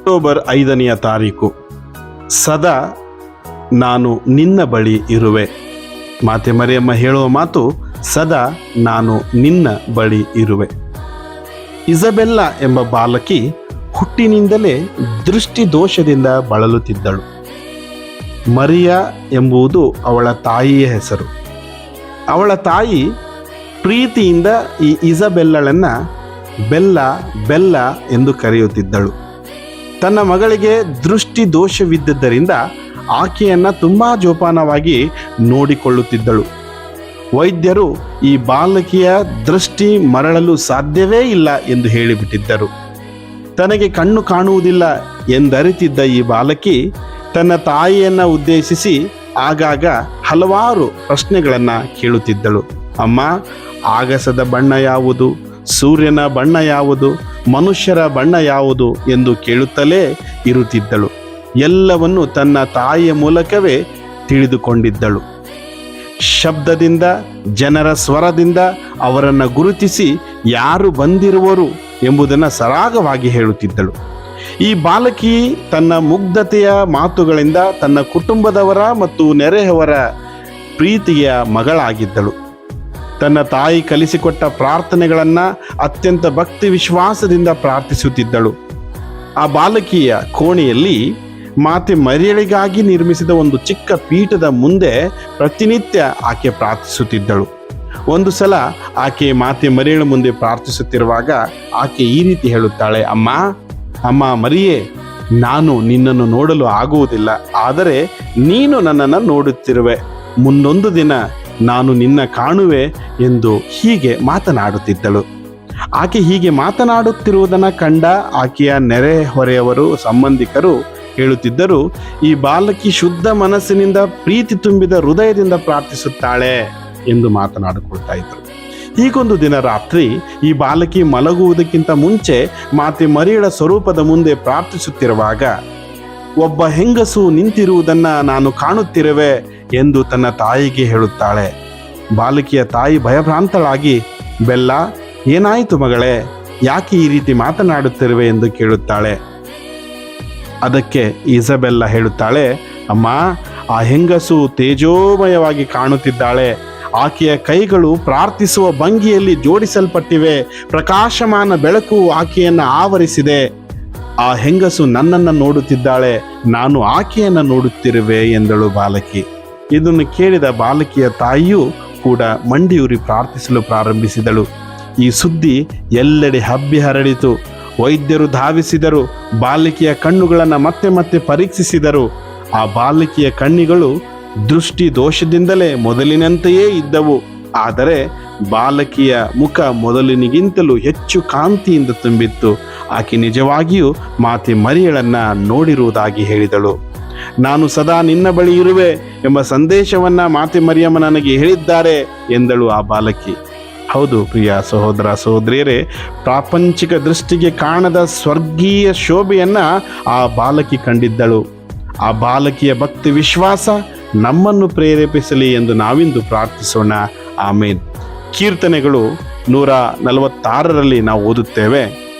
October ಐದನೆಯ ತಾರೀಕು. ಸದಾ ನಾನು ನಿನ್ನ ಬಳಿ ಇರುವೆ. ಮಾತೆ ಮರಿಯಮ್ಮ ಹೇಳುವ ಮಾತು, ಸದಾ ನಾನು ನಿನ್ನ ಬಳಿ ಇರುವೆ. ಇಸಬೆಲ್ಲ ಎಂಬ ಬಾಲಕಿ ಹುಟ್ಟಿನಿಂದಲೇ ದೃಷ್ಟಿ ದೋಷದಿಂದ ಬಳಲುತ್ತಿದ್ದಳು. ಮರಿಯಾ ಎಂಬುದು ಅವಳ ತಾಯಿಯ ಹೆಸರು. ಅವಳ ತಾಯಿ ಪ್ರೀತಿಯಿಂದ ಈ ಇಸಬೆಲ್ಲಳನ್ನು ಬೆಲ್ಲ ಬೆಲ್ಲ ಎಂದು ಕರೆಯುತ್ತಿದ್ದಳು. ತನ್ನ ಮಗಳಿಗೆ ದೃಷ್ಟಿ ದೋಷವಿದ್ದರಿಂದ ಆಕೆಯನ್ನ ತುಂಬಾ ಜೋಪಾನವಾಗಿ ನೋಡಿಕೊಳ್ಳುತ್ತಿದ್ದಳು. ವೈದ್ಯರು ಈ ಬಾಲಕಿಯ ದೃಷ್ಟಿ ಮರಳಲು ಸಾಧ್ಯವೇ ಇಲ್ಲ ಎಂದು ಹೇಳಿಬಿಟ್ಟಿದ್ದರು. ತನಗೆ ಕಣ್ಣು ಕಾಣುವುದಿಲ್ಲ ಎಂದರಿತಿದ್ದ ಈ ಬಾಲಕಿ ತನ್ನ ತಾಯಿಯನ್ನ ಉದ್ದೇಶಿಸಿ ಆಗಾಗ ಹಲವಾರು ಪ್ರಶ್ನೆಗಳನ್ನು ಕೇಳುತ್ತಿದ್ದಳು. ಅಮ್ಮ, ಆಗಸದ ಬಣ್ಣ ಯಾವುದು? ಸೂರ್ಯನ ಬಣ್ಣ ಯಾವುದು? ಮನುಷ್ಯರ ಬಣ್ಣ ಯಾವುದು ಎಂದು ಕೇಳುತ್ತಲೇ ಇರುತ್ತಿದ್ದಳು. ಎಲ್ಲವನ್ನು ತನ್ನ ತಾಯಿಯ ಮೂಲಕವೇ ತಿಳಿದುಕೊಂಡಿದ್ದಳು. ಶಬ್ದದಿಂದ, ಜನರ ಸ್ವರದಿಂದ ಅವರನ್ನು ಗುರುತಿಸಿ ಯಾರು ಬಂದಿರುವರು ಎಂಬುದನ್ನು ಸರಾಗವಾಗಿ ಹೇಳುತ್ತಿದ್ದಳು. ಈ ಬಾಲಕಿ ತನ್ನ ಮುಗ್ಧತೆಯ ಮಾತುಗಳಿಂದ ತನ್ನ ಕುಟುಂಬದವರ ಮತ್ತು ನೆರೆಯವರ ಪ್ರೀತಿಯ ಮಗಳಾಗಿದ್ದಳು. ತನ್ನ ತಾಯಿ ಕಲಿಸಿಕೊಟ್ಟ ಪ್ರಾರ್ಥನೆಗಳನ್ನು ಅತ್ಯಂತ ಭಕ್ತಿ ವಿಶ್ವಾಸದಿಂದ ಪ್ರಾರ್ಥಿಸುತ್ತಿದ್ದಳು. ಆ ಬಾಲಕಿಯ ಕೋಣೆಯಲ್ಲಿ ಮಾತೆ ಮರಿಯಳಿಗಾಗಿ ನಿರ್ಮಿಸಿದ ಒಂದು ಚಿಕ್ಕ ಪೀಠದ ಮುಂದೆ ಪ್ರತಿನಿತ್ಯ ಆಕೆ ಪ್ರಾರ್ಥಿಸುತ್ತಿದ್ದಳು. ಒಂದು ಸಲ ಆಕೆ ಮಾತೆ ಮರಿಯಳ ಮುಂದೆ ಪ್ರಾರ್ಥಿಸುತ್ತಿರುವಾಗ ಆಕೆ ಈ ರೀತಿ ಹೇಳುತ್ತಾಳೆ, ಅಮ್ಮ ಅಮ್ಮ ಮರಿಯೇ, ನಾನು ನಿನ್ನನ್ನು ನೋಡಲು ಆಗುವುದಿಲ್ಲ, ಆದರೆ ನೀನು ನನ್ನನ್ನು ನೋಡುತ್ತಿರುವೆ. ಮುಂದೊಂದು ದಿನ ನಾನು ನಿನ್ನ ಕಾಣುವೆ ಎಂದು ಹೀಗೆ ಮಾತನಾಡುತ್ತಿದ್ದಳು. ಆಕೆ ಹೀಗೆ ಮಾತನಾಡುತ್ತಿರುವುದನ್ನು ಕಂಡ ಆಕೆಯ ನೆರೆಹೊರೆಯವರು ಸಂಬಂಧಿಕರು ಹೇಳುತ್ತಿದ್ದರು, ಈ ಬಾಲಕಿ ಶುದ್ಧ ಮನಸ್ಸಿನಿಂದ ಪ್ರೀತಿ ತುಂಬಿದ ಹೃದಯದಿಂದ ಪ್ರಾರ್ಥಿಸುತ್ತಾಳೆ ಎಂದು ಮಾತನಾಡಿಕೊಳ್ತಾ ಇದ್ದರು. ಹೀಗೊಂದು ದಿನ ರಾತ್ರಿ ಈ ಬಾಲಕಿ ಮಲಗುವುದಕ್ಕಿಂತ ಮುಂಚೆ ಮಾತೆ ಮರಿಯಳ ಸ್ವರೂಪದ ಮುಂದೆ ಪ್ರಾರ್ಥಿಸುತ್ತಿರುವಾಗ, ಒಬ್ಬ ಹೆಂಗಸು ನಿಂತಿರುವುದನ್ನು ನಾನು ಕಾಣುತ್ತಿರುವೆ ಎಂದು ತನ್ನ ತಾಯಿಗೆ ಹೇಳುತ್ತಾಳೆ. ಬಾಲಕಿಯ ತಾಯಿ ಭಯಭ್ರಾಂತಳಾಗಿ, ಬೆಲ್ಲ, ಏನಾಯಿತು ಮಗಳೇ? ಯಾಕೆ ಈ ರೀತಿ ಮಾತನಾಡುತ್ತಿರುವೆ? ಎಂದು ಕೇಳುತ್ತಾಳೆ. ಅದಕ್ಕೆ ಇಸಬೆಲ್ಲ ಹೇಳುತ್ತಾಳೆ, ಅಮ್ಮ, ಆ ಹೆಂಗಸು ತೇಜೋಮಯವಾಗಿ ಕಾಣುತ್ತಿದ್ದಾಳೆ. ಆಕೆಯ ಕೈಗಳು ಪ್ರಾರ್ಥಿಸುವ ಭಂಗಿಯಲ್ಲಿ ಜೋಡಿಸಲ್ಪಟ್ಟಿವೆ. ಪ್ರಕಾಶಮಾನ ಬೆಳಕು ಆಕೆಯನ್ನು ಆವರಿಸಿದೆ. ಆ ಹೆಂಗಸು ನನ್ನನ್ನು ನೋಡುತ್ತಿದ್ದಾಳೆ. ನಾನು ಆಕೆಯನ್ನು ನೋಡುತ್ತಿರುವೆ, ಎಂದಳು ಬಾಲಕಿ. ಇದನ್ನು ಕೇಳಿದ ಬಾಲಕಿಯ ತಾಯಿಯೂ ಕೂಡ ಮಂಡಿಯೂರಿ ಪ್ರಾರ್ಥಿಸಲು ಪ್ರಾರಂಭಿಸಿದಳು. ಈ ಸುದ್ದಿ ಎಲ್ಲೆಡೆ ಹಬ್ಬಿ ಹರಡಿತು. ವೈದ್ಯರು ಧಾವಿಸಿದರು. ಬಾಲಕಿಯ ಕಣ್ಣುಗಳನ್ನು ಮತ್ತೆ ಮತ್ತೆ ಪರೀಕ್ಷಿಸಿದರು. ಆ ಬಾಲಕಿಯ ಕಣ್ಣಿಗಳು ದೃಷ್ಟಿ ದೋಷದಿಂದಲೇ ಮೊದಲಿನಂತೆಯೇ ಇದ್ದವು. ಆದರೆ ಬಾಲಕಿಯ ಮುಖ ಮೊದಲಿನಿಗಿಂತಲೂ ಹೆಚ್ಚು ಕಾಂತಿಯಿಂದ ತುಂಬಿತ್ತು. ಆಕೆ ನಿಜವಾಗಿಯೂ ಮಾತೆ ಮರಿಯಳನ್ನ ನೋಡಿರುವುದಾಗಿ ಹೇಳಿದಳು. ನಾನು ಸದಾ ನಿನ್ನ ಬಳಿ ಇರುವೆ ಎಂಬ ಸಂದೇಶವನ್ನ ಮಾತೆ ಮರಿಯಮ್ಮ ನನಗೆ ಹೇಳಿದ್ದಾರೆ ಎಂದಳು ಆ ಬಾಲಕಿ. ಹೌದು ಪ್ರಿಯ ಸಹೋದರ ಸಹೋದರಿಯರೇ, ಪ್ರಾಪಂಚಿಕ ದೃಷ್ಟಿಗೆ ಕಾಣದ ಸ್ವರ್ಗೀಯ ಶೋಭೆಯನ್ನ ಆ ಬಾಲಕಿ ಕಂಡಿದ್ದಳು. ಆ ಬಾಲಕಿಯ ಭಕ್ತಿ ವಿಶ್ವಾಸ ನಮ್ಮನ್ನು ಪ್ರೇರೇಪಿಸಲಿ ಎಂದು ನಾವಿಂದು ಪ್ರಾರ್ಥಿಸೋಣ. ಆಮೇನ್. ಕೀರ್ತನೆಗಳು ನೂರ ನಲವತ್ತಾರರಲ್ಲಿ ನಾವು ಓದುತ್ತೇವೆ.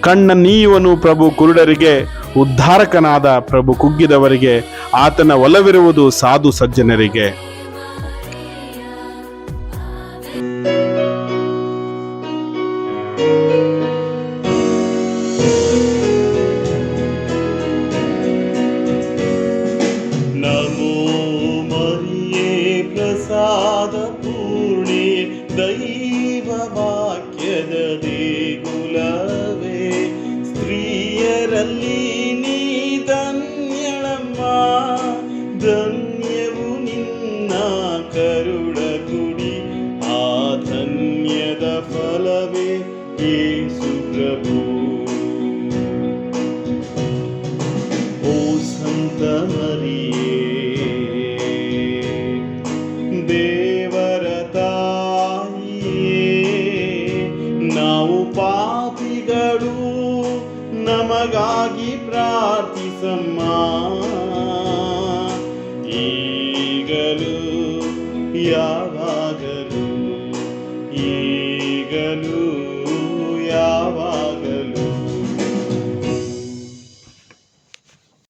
ಕಣ್ಣ ನೀಯುವನು ಪ್ರಭು ಕುರುಡರಿಗೆ ಉದ್ಧಾರಕನಾದ ಪ್ರಭು ಕುಗ್ಗಿದವರಿಗೆ ಆತನ ಒಲವಿರುವುದು ಸಾಧು ಸಜ್ಜನರಿಗೆ. ಮರಿಯೇ ಪ್ರಸಾದ ಫಲವೇ ಯೇಸು ಪ್ರಭು. ಓ ಸಂತ ಮರಿಯೇ ದೇವರ ತಾಯಿಯೇ ನಾವು ಪಾಪಿಗಳು ನಮಗಾಗಿ ಪ್ರಾರ್ಥಿಸಮ್ಮ. ಈಗಲೂ ಯಾವ గలూయా